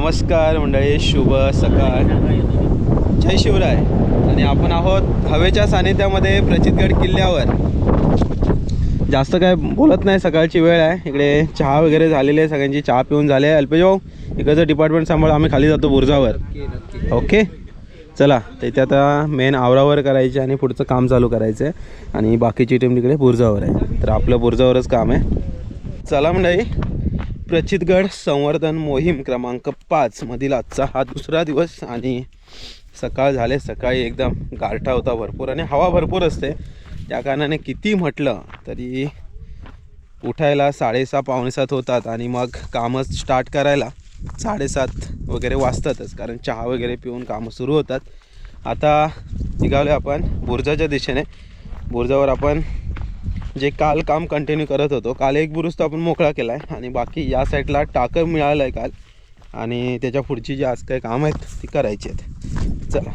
नमस्कार मंडळी शुभ सकाळ. जय शिवराय. आणि आपण आहोत हवेच्या सानिध्यामध्ये प्रचितगड किल्ल्यावर. जास्त काय बोलत नाही सकाळची वेळ आहे. इकडे चहा वगैरे झालेली आहे सगळ्यांची चहा पिऊन झाले आहे. भाऊ इकडचं डिपार्टमेंट सांभाळ आम्ही खाली जातो बुरजावर. ओके चला तिथे आता मेन आवरावर करायचे आणि पुढचं काम चालू करायचं आहे आणि बाकीची टीम तिकडे बुरजावर आहे. तर आपलं बुरजावरच काम आहे. चला मंडळी प्रचितगड संवर्धन मोहीम क्रमांक पाच मधील आजचा हा दुसरा दिवस आणि सकाळ झाले सकाळी एकदम गारठा होता भरपूर आणि हवा भरपूर असते. त्या कारणाने किती म्हटलं तरी उठायला साडेसहा पावणेसात होतात आणि मग कामं स्टार्ट करायला साडेसात वगैरे वाजतातच कारण चहा वगैरे पिऊन कामं सुरू होतात. आता निघालो आपण बुर्जाच्या दिशेने. बुर्जावर आपण जे काल काम कंटिन्यू करत होतो. काल एक बुरुस्त आपण मोकळा केला आहे आणि बाकी या साईडला टाकं मिळालं आहे काल. आणि त्याच्या पुढची जी आज काही काम आहेत ती करायची आहेत. चला.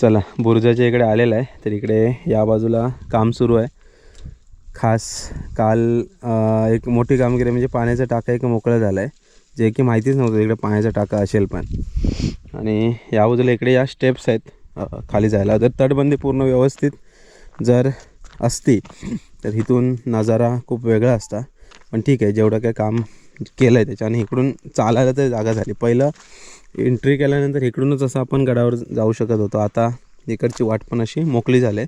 चला बुरुजाच्या इकडे आलेलं आहे. तर इकडे या बाजूला काम सुरू आहे. खास काल एक मोठी कामगिरी म्हणजे पाण्याचा टाका एक मोकळा झाला आहे जे की माहितीच नव्हतं इकडे पाण्याचा टाका असेल पण. आणि या बाजूला इकडे या स्टेप्स आहेत. खाली जायला. तर तटबंदी पूर्ण व्यवस्थित. जर असती तर इथून नजारा खूप वेगळा असता. पण ठीक आहे जेवढं काय काम केलं आहे त्याच्याने इकडून चालायला तर जागा झाली. पहिलं एंट्री केल्यानंतर इकडूनच असं आपण गडावर जाऊ शकत होतो. आता इकडची वाट पण अशी मोकळी झाली आहे.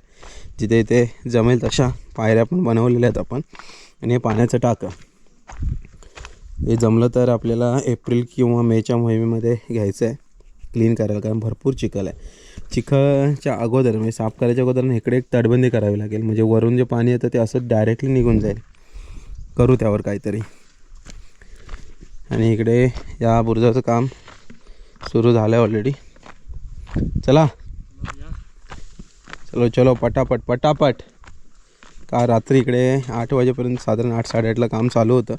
जिथे इथे जमेल तशा पायऱ्या पण बनवलेल्या आहेत आपण. आणि हे पाण्याचं टाकं. हे जमलं तर आपल्याला एप्रिल किंवा मेच्या मोहिमेमध्ये घ्यायचं आहे क्लीन करायला कारण भरपूर चिखल आहे. चिखलच्या अगोदर म्हणजे साफ करायच्या अगोदर इकडे एक तटबंदी करावी लागेल. म्हणजे वरून जे पाणी येतं ते असं डायरेक्टली निघून जाईल. करू त्यावर काहीतरी. आणि इकडे या बुरुजाचं काम सुरू झालं आहे ऑलरेडी चला. चलो चलो पटापट पटापट. का रात्री इकडे आठ वाजेपर्यंत साधारण आठ साडेआठला काम चालू होतं.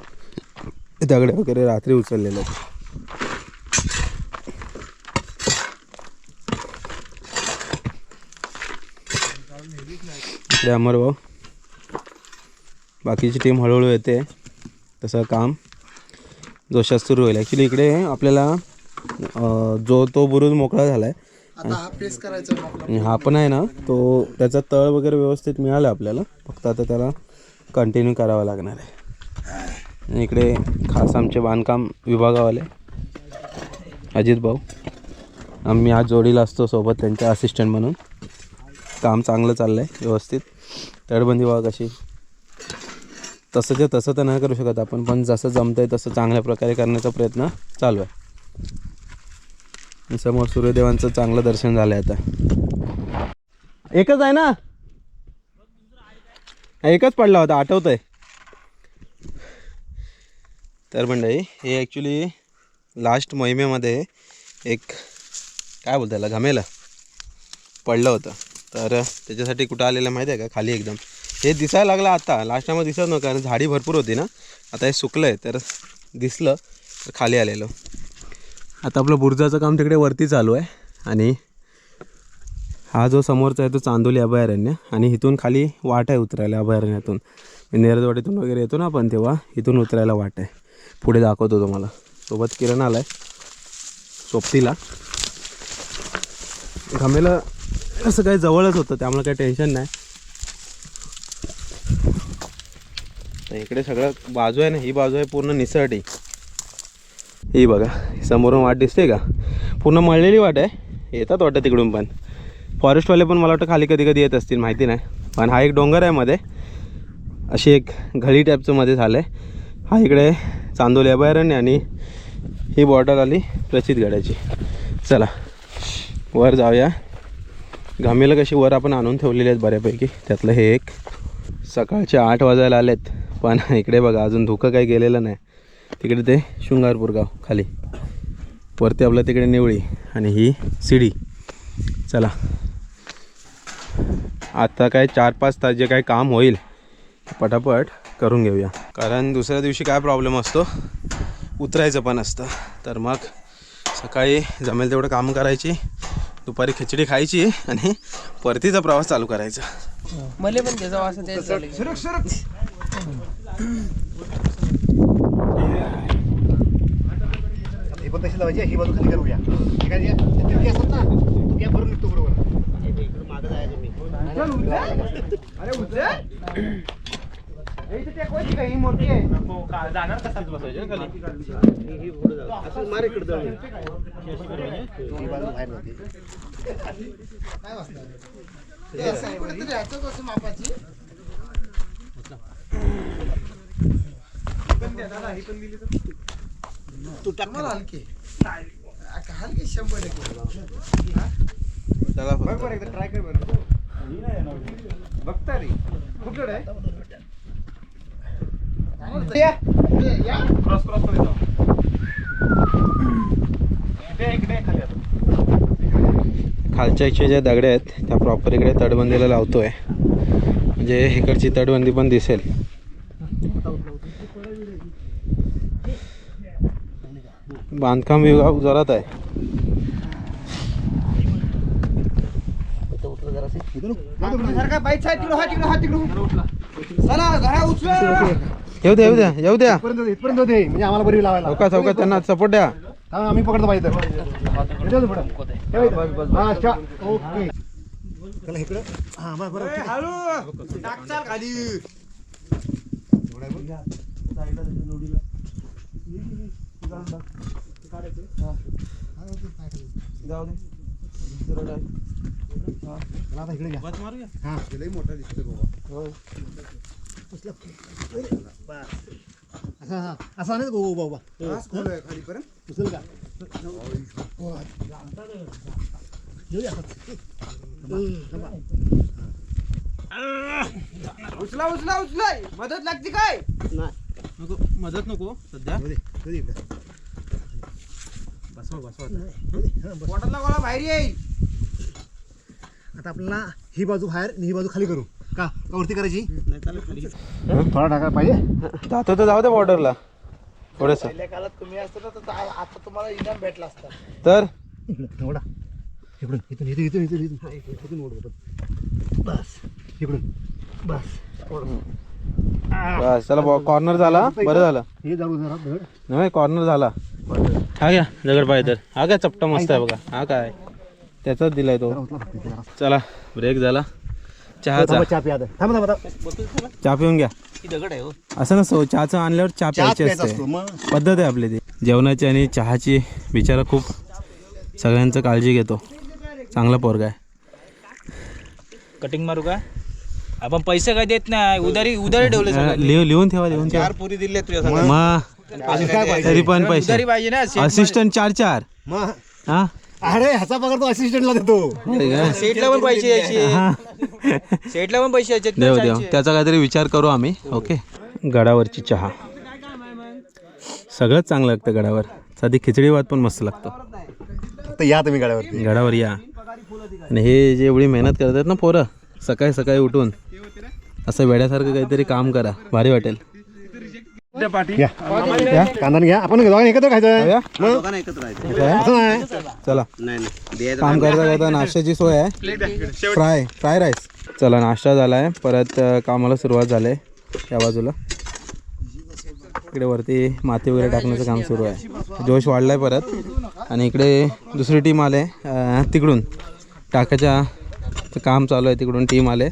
दगडे वगैरे रात्री उचललेलं आहे इकडे अमर भाऊ बाकीची टीम हळूहळू येते. तसं काम जोशात सुरू होईल. ॲक्च्युली इकडे आपल्याला जो तो बुरुज मोकळा झाला आहे हा पण आहे ना तो त्याचा तळ वगैरे व्यवस्थित मिळाला आपल्याला. फक्त आता त्याला कंटिन्यू करावं लागणार आहे. इकडे खास आमचे बांधकाम विभागावाले. अजित भाऊ. आम्ही आज जोडीला असतो सोबत त्यांच्या असिस्टंट म्हणून. काम चांगलं चाललं आहे व्यवस्थित. तळबंदी वाघ कशी. तसंच्या तसं तर नाही करू शकत आपण पण जसं जमतं आहे तसं चांगल्या प्रकारे करण्याचा प्रयत्न चालू आहे. समोर सूर्यदेवांचं चांगलं दर्शन झालं आहे आता. एकच आहे ना? एकच पडला होता आठवत आहे तर मंडळी हे ॲक्च्युली लास्ट मोहिमेमध्ये एक काय बोलता याला घमेलं पडलं होतं. तर त्याच्यासाठी कुठं आलेलं माहिती आहे का? खाली एकदम. हे दिसायला लागलं आता. लास्ट टायमा दिसत नव्हतं कारण झाडी भरपूर होती ना. आता हे सुकलं आहे तर दिसलं तर खाली आलेलं. आता आपलं बुर्जाचं काम तिकडे वरती चालू आहे. आणि हा जो समोरचा आहे तो चांदोली अभयारण्य. आणि इथून खाली वाट आहे उतरायला अभयारण्यातून. नेरजवाडीतून वगैरे येतो ना आपण तेव्हा इथून उतरायला वाट आहे. पुढे दाखवतो तुम्हाला. सोबत किरण आला आहे सोबतीला. घमेला असं काही जवळच होतं त्यामुळे काही टेन्शन नाही. तर इकडे सगळं बाजू आहे ना ही बाजू आहे पूर्ण निसरटी ही बघा समोरून वाट दिसते का? पूर्ण मळलेली वाट आहे. येतात वाटतं तिकडून पण. फॉरेस्टवाले पण मला वाटतं खाली कधी कधी येत असतील माहिती नाही. पण हा एक डोंगर आहे मध्ये. अशी एक घळी टाईपचं मध्ये झालं आहे हा इकडे चांदोली अभयारण्य आणि ही बॉर्डर आली प्रचितगडाची चला वर जाऊया. घामेलं कशी वर आपण आणून ठेवलेली आहेत बऱ्यापैकी. त्यातलं हे एक. सकाळचे आठ वाजायला आलेत पण इकडे बघा अजून धुकं काही गेलेलं नाही. तिकडे ते शृंगारपूर गाव खाली. वरती आपलं तिकडे निवळी आणि ही सिडी चला. आता काय चार पाच तास जे काही काम होईल पटापट करून घेऊया. कारण दुसऱ्या दिवशी काय प्रॉब्लेम असतो? उतरायचं पण असतं. तर मग सकाळी जमेल तेवढं काम करायची. दुपारी खिचडी खायची आणि परतीचा प्रवास चालू करायचा. मले पण त्याचा वास तेच झालं. अशी लावायची ही बाजू खाली करूया. असतात ना भरून निघतो बरोबर. ही हे कुठेतरी ह्याचंच असं मापाची तू टाक मला हलकी. हलकी शंभर टक्के चला फक्त. ट्राय कर बरं. बघता रे. कुठलं आहे? या. या. खालच्या इकडचे ज्या दगड्या आहेत त्या प्रॉपर इकडे तटबंदीला लावतोय. म्हणजे इकडची तटबंदी पण दिसेल. बांधकाम विभाग जोरात आहे. येऊ द्या येऊ द्या येऊ द्या इथपर्यंत इथपर्यंत होते म्हणजे आम्हाला बरी लावायला. चौका चौका त्यांना सपोर्ट द्या. हा, आम्ही पकडतो पाहिजे. हा. ओके. चला इकडं. हा बरं बरं ठीक आहे. चला आता इकडे घ्या हा. असं हा असं नाही गो बाबा उचल का उचला उचला उचला मदत लागते काय नको मदत नको सध्या बसवा बसवा येऊ गोळा बाहेर येईल आता आपल्याला ही बाजू बाहेर आणि ही बाजू खाली करू. का? का वरती करायची? थोडा टाका पाहिजे. जातो तर जाऊ दे बॉर्डरला थोडस. पहिल्या काळात तुम्ही असतं ना तर आ- आता तुम्हाला इनाम भेटला असता. तर? इकडं, थोडा इकडून इथून इथून इथून इथून इथून. इथून ओढ ओढ. बस. इकडून. बस. बस चला कॉर्नर झाला. बरं झालं. हे जाऊ जरा धड. नाही कॉर्नर झाला. हा घ्या दगड पाहिजे तर हा काय चपटा मस्त आहे बघा. हा काय? त्याचाच दिलाय तो. चला ब्रेक झाला. चहाचा चहा. प्या थांब थांब चहा पिऊन घ्या. दगड आहे हो. असं नसतं चहाचं आणल्यावर चहा चहा प्यायची प्यायचा असते. असतो मग. पद्धत आहे आपली ती. जेवणाची आणि चहाची बिचारा खूप सगळ्यांचं काळजी घेतो. चांगला पोरगा आहे. कटिंग मारू का? आपण पैसे काय देत नाही. उधारी उधारी ठेवले हा, लिहून लिहून ठेवा लिहून ठेवा. पुरी दिले तुझ्या मग. अजून काय पाहिजे? तरी पण उधारी पैसे पाहिजे ना असिस्टंट चार चार. मग. हा? अरे ह्याचा पगार तो असिस्टंटला देतो. होय का? सेटला पण पैसे यायचे. सेटला पण पैसे यायचे. देव देव त्याचा काहीतरी विचार करू आम्ही. ओके गडावरची चहा. सगळंच चांगलं लागतं गडावर. साधी खिचडी भात पण मस्त लागतो. फक्त या तुम्ही गाड्यावरती गडावर या. आणि हे जे एवढी मेहनत करतात ना पोरं सकाळी सकाळी उठून असं वेड्यासारखं काहीतरी काम करा. भारी वाटेल. या या, कांदा घ्या. आपण दोघांनी एकत्र खायचं? असं नाही. चला. काम करता करता नाश्त्याची सोय आहे. Fry fry rice. चला नाश्ता झाला आहे परत अ, कामाला सुरुवात झाली. आहे या बाजूला. इकडे वरती माती वगैरे टाकण्याचं काम सुरू आहे. जोश वाढला आहे परत. आणि इकडे दुसरी टीम आले अ, तिकडून. टाकाच्या चं काम चालू आहे. तिकडून टीम आले.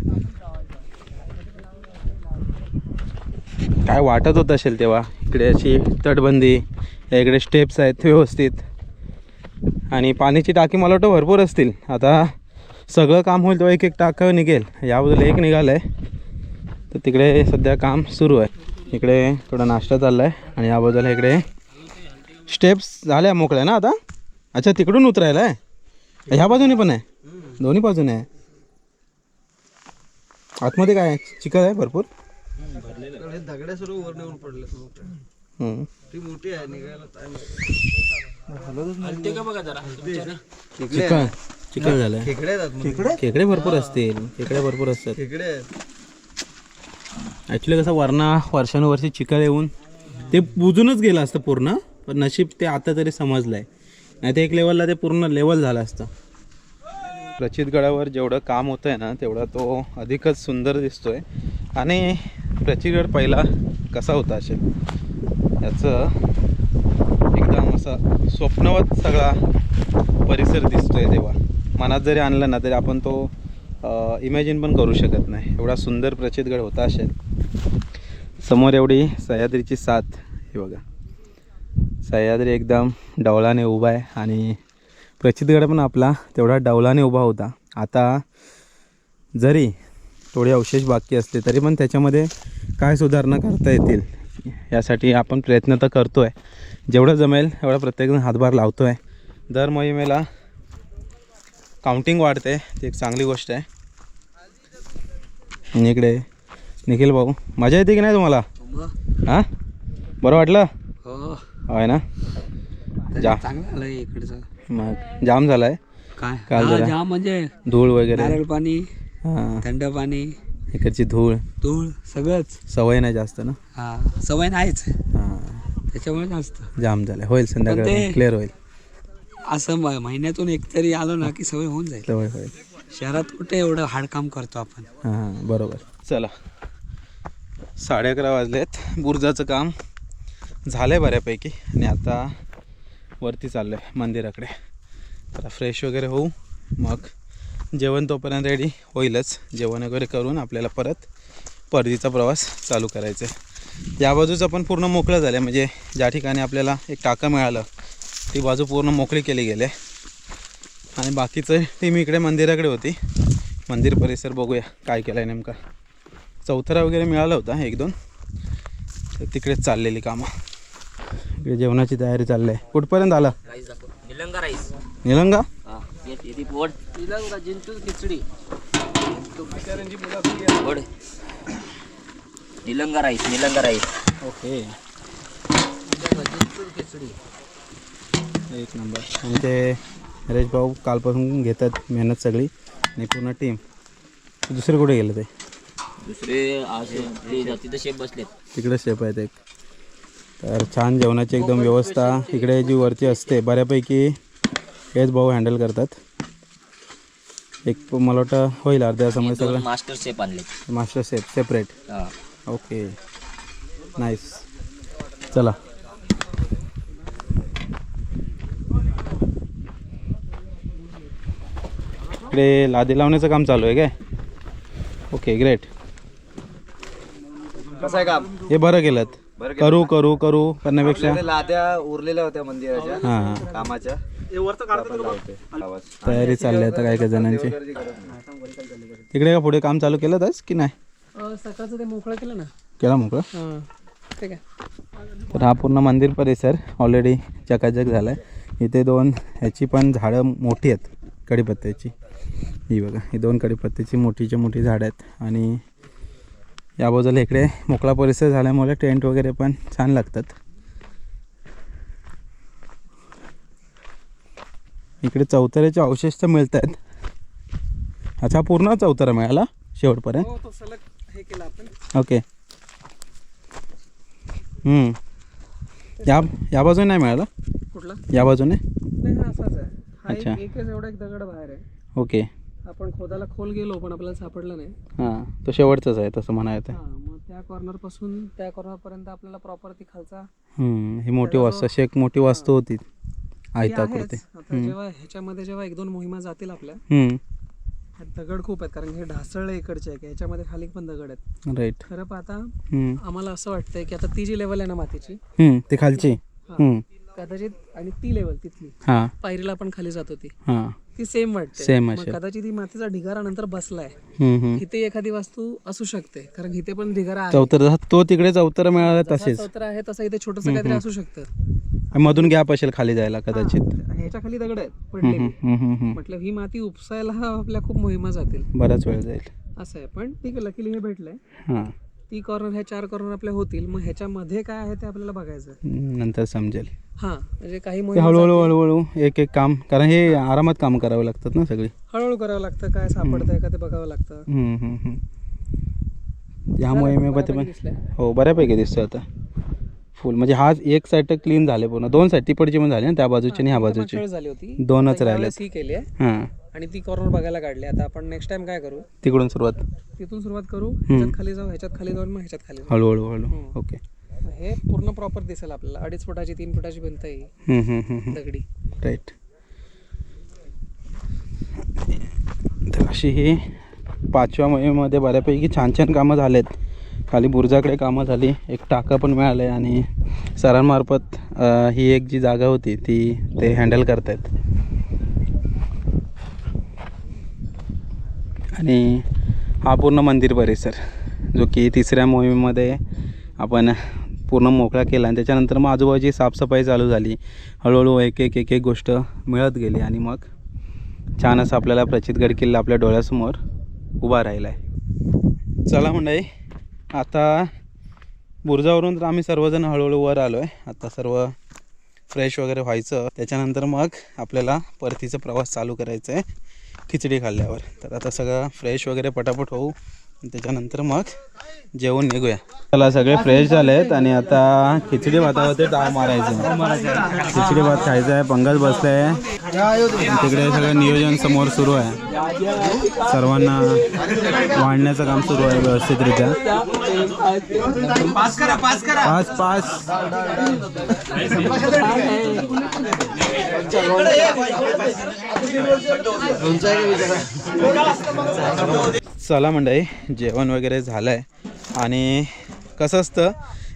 काय वाटत होत असेल तेव्हा? इकडे अशी तटबंदी या इकडे स्टेप्स आहेत व्यवस्थित. आणि पाण्याची टाकी मला वाटतं भरपूर असतील. आता सगळं काम होईल तेव्हा एक एक टाकं निघेल. याबद्दल एक निघालं आहे तर तिकडे सध्या काम सुरू आहे. इकडे थोडा नाश्ता चालला आहे आणि या बाजूला इकडे स्टेप्स झाल्या मोकळ्या ना आता? अच्छा तिकडून उतरायला आहे ह्या बाजूने पण आहे? दोन्ही बाजूने आहे. आतमध्ये काय आहे? चिखल आहे भरपूर? दगड्या सर्व वर नेऊन पडले हम्म. ती मोठी आहे निघायला ते का बघा जरा चिकन खेकडे आहेत खेकडे? भरपूर असतील. खेकडे भरपूर असतात. खेकडे आहेत. ॲक्च्युली कसं वरणा वर्षानुवर्षी चिकन येऊन ते बुजूनच गेलं असतं पूर्ण पण नशीब ते आता तरी समजलं आहे नाही तर एक लेवलला ते पूर्ण लेवल झालं असतं. प्रचितगडावर जेवढं काम होतं आहे ना तेवढा तो अधिकच सुंदर दिसतोय. आणि प्रचिगड पहिला कसा होता असेल? याचं एकदम असं स्वप्नवत सगळा परिसर दिसतोय तेव्हा. मनात जरी आणलं ना तरी आपण तो इमॅजिन पण करू शकत नाही. एवढा सुंदर प्रचितगड होता असेल. समोर एवढी सह्याद्रीची साथ हे बघा. सह्याद्री एकदम डवळाने उभा आहे आणि प्रचितगड पण आपला तेवढा डवलाने उभा होता. आता जरी थोडे अवशेष बाकी असले तरी पण त्याच्यामध्ये काय सुधारणा करता येतील यासाठी आपण प्रयत्न तर करतो आहे जेवढं जमेल एवढा प्रत्येकजण हातभार लावतो आहे दर मोहिमेला काउंटिंग वाढते ती एक चांगली गोष्ट आहे. इकडे निखिल भाऊ मजा येते की नाही तुम्हाला? हां? बरं वाटलं? हो. होय ना? जा. चांगलं इकडचं. मग जाम झाला आहे काय? काल म्हणजे धूळ वगैरे. पाणी. हां. थंड पाणी इकडची धूळ. धूळ सगळंच. सवय नाही जास्त ना? हा. सवय नाहीच. हां. त्याच्यामुळे जास्त. जाम झालं होईल संध्याकाळी ते- क्लिअर होईल. असं म- महिन्यातून एक तरी आलो ना की सवय होऊन जाईल. सवय होईल. शहरात कुठे एवढं हार्ड काम करतो आपण? हां बरोबर. चला. साडे अकरा वाजलेत. बुर्जाचं काम झालं आहे बऱ्यापैकी. आणि आता वरती चाललो आहे मंदिराकडे फ्रेश वगैरे होऊ. मग जेवण तोपर्यंत रेडी होईलच. जेवण वगैरे करून आपल्याला परत परतीचा प्रवास चालू करायचा आहे या बाजूचं पण पूर्ण मोकळं झालं आहे म्हणजे ज्या ठिकाणी आपल्याला एक टाकं मिळालं ती बाजू पूर्ण मोकळी केली गेली आहे आणि बाकीचं टीम इकडे मंदिराकडे होती. मंदिर परिसर बघूया काय केलं आहे नेमका. चौथरा वगैरे मिळाला होता एक दोन. तर तिकडेच चाललेली कामं. इकडे जेवणाची तयारी चालली आहे कुठपर्यंत आला? निलंगा राईस. निलंगा? पोट Nilanga Jintur khichdi Nilanga rice Nilanga rice okay. एक नंबर. आणि ते हरेश भाऊ कालपासून घेतात मेहनत सगळी आणि पूर्ण टीम. दुसरे कुठे गेले ते? दुसरे आज तिथं शेप बसलेत. तिकडे शेप आहेत एक. तर छान जेवणाची एकदम व्यवस्था. इकडे जी वरती असते बऱ्यापैकी हेच भाऊ हँडल करतात. एक मला वाटतं होईल अर्ध्या समय सगळं. मास्टर शेप आणले मास्टर शेप सेपरेट हा. ओके नाईस चला. इकडे लादी लावण्याचं काम चालू आहे काय? ओके ग्रेट कसं आहे काम? हे बरं केलं करू करू करू करण्यापेक्षा. लाद्या उरलेल्या होत्या मंदिराच्या. हां. कामाच्या. तयारी चालली आहे आता काही काही जणांची. इकडे का पुढे काम चालू केलं तस की नाही? सकाळचं ते मोकळं केलं ना. केला मोकळं? हां ठीक आहे. तर हा पूर्ण मंदिर परिसर ऑलरेडी चकाचक झाला आहे इथे दोन ह्याची पण झाडं मोठी आहेत कढीपत्त्याची ही बघा ही दोन कढीपत्त्याची मोठीच्या मोठी झाडं आहेत. आणि या बाजूला इकडे मोकळा परिसर झाल्यामुळे टेंट वगैरे पण छान लागतात. इकडे चौताऱ्याचे अवशेष तर मिळत आहेत अच्छा पूर्ण चौतारा मिळाला शेवटपर्यंत? हो सलग हे केलं आपण. ओके. हम्म. या या बाजूने नाही मिळाला? कुठला? या बाजूने? नाही असाच आहे. अच्छा. एक एकच एवढा एक दगड बाहेर आहे. ओके. आपण खोदाला खोल गेलो पण आपल्याला सापडलं नाही. हां तो शेवटचाच आहे तसं म्हणायचं हा मग त्या कॉर्नरपासून त्या कॉर्नर पर्यंत आपल्याला प्रॉपर ती खालचा हम्म, ही मोठी वास्तू अशी एक मोठी वास्तू होती. आयताकृती. आता जेव्हा ह्याच्यामध्ये जेव्हा एक दोन मोहिमा जातील आपल्या हम्म, ह्यात दगड खूप आहेत कारण हे ढासळले इकडचे आहे ह्याच्यामध्ये खाली पण दगड आहेत. राईट खरं पाहता हम्म, आम्हाला असं वाटतंय की आता ती जी लेवल आहे ना मातीची हम्म, ती खालची. हम्म, कदाचित आणि ती लेवल तिथली हां. पायरीला आपण खाली जात होती. हां. ती सेम वाटते Same मग असेल. कदाचित ही मातीचा ढिगारा नंतर बसलाय. हम्म, हम्म. इथे एखादी वस्तू असू शकते कारण इथे पण ढिगारा आहे. तो तिकडे चौतारा मिळाला जसा तसेच. चौथरा आहे तसा इथे छोटस काहीतरी असू शकतं. मधून गॅप असेल खाली जायला कदाचित हा, ह्याच्या खाली दगड आहेत पडलेली. म्हटलं ही माती उपसायला आपल्या खूप मोहिमा जातील बराच वेळ जाईल असं आहे पण ठीक आहे लकीली हे भेटलंय हां ती कॉर्नर ह्या चार कॉर्नर आपल्या होतील मग ह्याच्यामध्ये काय आहे ते आपल्याला बघायचं आहे. नंतर समजेल हा म्हणजे काही ते मोहिमा हळूहळू. हळूहळू एक एक काम कारण हे आरामात काम करावं लागतात ना सगळी हळूहळू करावं लागतं काय सापडतंय का ते बघावं लागतं हम्म, हम्म, हम्म. यामुळे मी बघते पण बऱ्यापैकी. हो बऱ्यापैकी दिसतोय आता फुल. म्हणजे हा एक साईड क्लीन झाले पूर्ण. दोन साईड तिकडची पण झाली ना त्या बाजूची आणि ह्या बाजूची. झाली होती. दोनच यावेळेस ही केली आहे. हां. आणि ती कॉर्नर बघायला काढली. आता आपण नेक्स्ट टाइम काय करू? तिकडून सुरुवात. तिथून सुरुवात करू. ह्याच्यात खाली जाऊ ह्याच्यात खाली जाऊन मग ह्याच्यात खाली जाऊ. हळूहळू हळू. ओके. हे पूर्ण प्रॉपर दिसेल आपल्याला. अडीच फुटाची तीन फुटाची भिंत आहे. दगडी. राईट तर अशी ही पाचव्या मोहिमेमध्ये बऱ्यापैकी छान छान कामं झालेत. खाली बुर्जाकडे कामं झाली. एक टाका पण मिळालं आहे आणि सरांमार्फत ही एक जी जागा होती ती ते हँडल करतायत. आणि हा पूर्ण मंदिर परिसर जो की तिसऱ्या मोहिमेमध्ये आपण पूर्ण मोकळा केला आणि त्याच्यानंतर मग आजूबाजूची साफसफाई चालू झाली. हळूहळू एक एक एक एक गोष्ट मिळत गेली आणि मग छान असं आपल्याला प्रचितगड किल्ला आपल्या डोळ्यासमोर उभा राहिला आहे चला मंडळी आता बुर्जावरून तर आम्ही सर्वजण हळूहळू वर आलो आहे आता सर्व फ्रेश वगैरे व्हायचं. त्याच्यानंतर मग आपल्याला परतीचा प्रवास चालू करायचा आहे खिचडी खाल्ल्यावर. तर आता सगळं फ्रेश वगैरे पटापट होऊ. त्याच्यानंतर मग जेवण निघूया. चला सगळे फ्रेश झाले आहेत आणि आता खिचडी भातावरती टाळ मारायचं. खिचडी भात खायचा आहे पंगत बसले आहे तिकडे सगळं नियोजन समोर सुरू आहे. सर्वांना वाढण्याचं काम सुरू आहे व्यवस्थितरित्या. पाच पाच चला मंडळी जेवण वगैरे झालं आहे आणि कसं असतं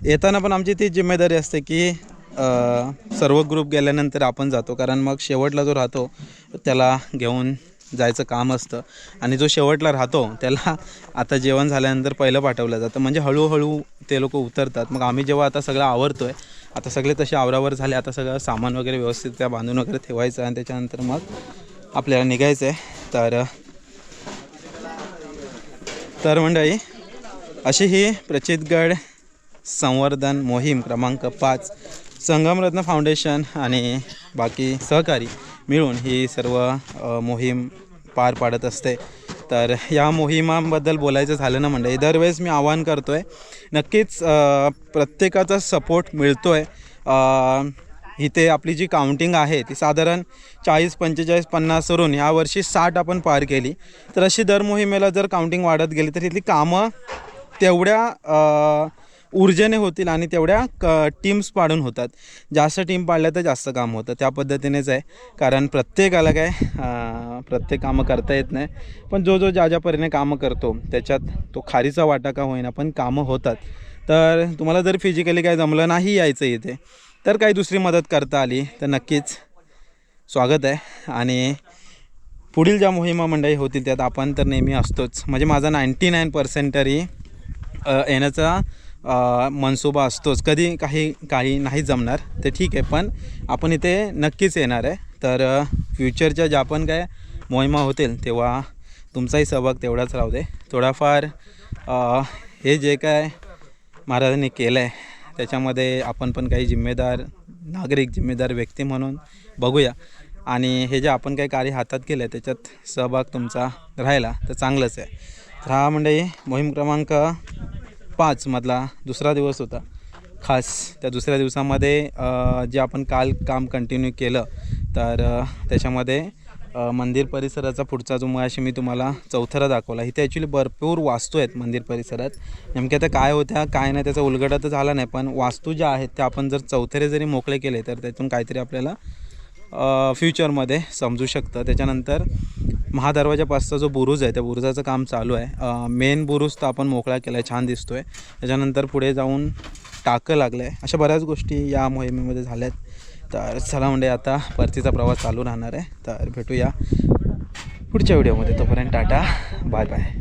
येताना पण आमची ती जिम्मेदारी असते की सर्व ग्रुप गेल्यानंतर आपण जातो. कारण मग शेवटला जो राहतो त्याला घेऊन जायचं काम असतं. आणि जो शेवटला राहतो त्याला आता जेवण झाल्यानंतर पहिलं पाठवलं जातं. म्हणजे हळूहळू ते लोक उतरतात. मग आम्ही जेव्हा आता सगळं आवरतो आहे आता सगळे तसे आवरावर झाले आता सगळं सामान वगैरे व्यवस्थित त्या बांधून वगैरे ठेवायचं आणि त्याच्यानंतर मग आपल्याला निघायचं आहे तर तर मंडळी अशी ही प्रचितगड संवर्धन मोहीम क्रमांक पाच संगमरत्न फाउंडेशन आणि बाकी सहकारी मिळून ही सर्व मोहीम पार पाडत असते. तर या मोहिमांबद्दल बोलायचं झालं ना मंडळी दरवेळेस मी आवाहन करतो आहे नक्कीच प्रत्येकाचा सपोर्ट मिळतो आहे इथे आपली जी काउंटिंग आहे ती साधारण चाळीस पंचेचाळीस पन्नासवरून यावर्षी साठ आपण पार केली. तर अशी दर मोहिमेला जर काउंटिंग वाढत गेली तर इथली कामं तेवढ्या ऊर्जेने होतील आणि तेवढ्या क टीम्स पाडून होतात. जास्त टीम पाडल्या तर जास्त काम होतं. त्या पद्धतीनेच आहे. कारण प्रत्येकाला काय प्रत्येक कामं करता येत नाही. पण जो जो ज्या ज्या परीने कामं करतो त्याच्यात तो खारीचा वाटा का होईना पण कामं होतात. तर तुम्हाला जर फिजिकली काय जमलं नाही यायचं इथे तर काही दुसरी मदत करता आली तर नक्कीच स्वागत आहे. आणि पुढील ज्या मोहिमा मंडळी होतील त्यात आपण तर नेहमी असतोच. म्हणजे माझा नाईंटी नाईन पर्सेंट तरी येण्याचा मनसोबा मनसुबा असतोच. कधी काही काही नाही जमणार ते ठीक आहे. पण आपण इथे नक्कीच येणार आहे. तर फ्युचरच्या ज्या पण काय मोहिमा होतील तेव्हा तुमचाही सहभाग तेवढाच राहू दे. थोडाफार हे जे काय महाराजांनी केलं आहे त्याच्यामध्ये आपण पण काही जिम्मेदार नागरिक जिम्मेदार व्यक्ती म्हणून बघूया. आणि हे जे आपण काही कार्य हातात केलं आहे त्याच्यात सहभाग तुमचा राहिला तर चांगलंच आहे. तर हा म्हणजे मोहीम क्रमांक पाचमधला दुसरा दिवस होता. खास त्या दुसऱ्या दिवसामध्ये जे आपण काल काम कंटिन्यू केलं तर त्याच्यामध्ये मंदिर परिसराचा पुढचा जो मुळाशी मी तुम्हाला चौथरा दाखवला इथे ॲक्च्युली भरपूर वास्तू आहेत मंदिर परिसरात. नेमक्या त्या काय होत्या काय नाही त्याचा उलगडा तर झाला नाही पण वास्तू ज्या आहेत त्या आपण जर चौथरे जरी मोकळे केले तर त्यातून काहीतरी आपल्याला फ्युचरमध्ये समजू शकतं. त्याच्यानंतर महादरवाजापासचा जो बुरुज आहे त्या बुरुजाचं काम चालू आहे. मेन बुरुज तर आपण मोकळा केला आहे छान दिसतो आहे त्याच्यानंतर पुढे जाऊन टाकं लागलं आहे अशा बऱ्याच गोष्टी या मोहिमेमध्ये झाल्या आहेत तर चला म्हणजे आता परतीचा प्रवास चालू राहणार आहे. तर भेटूया पुढच्या व्हिडिओमध्ये. तोपर्यंत टाटा. Bye bye.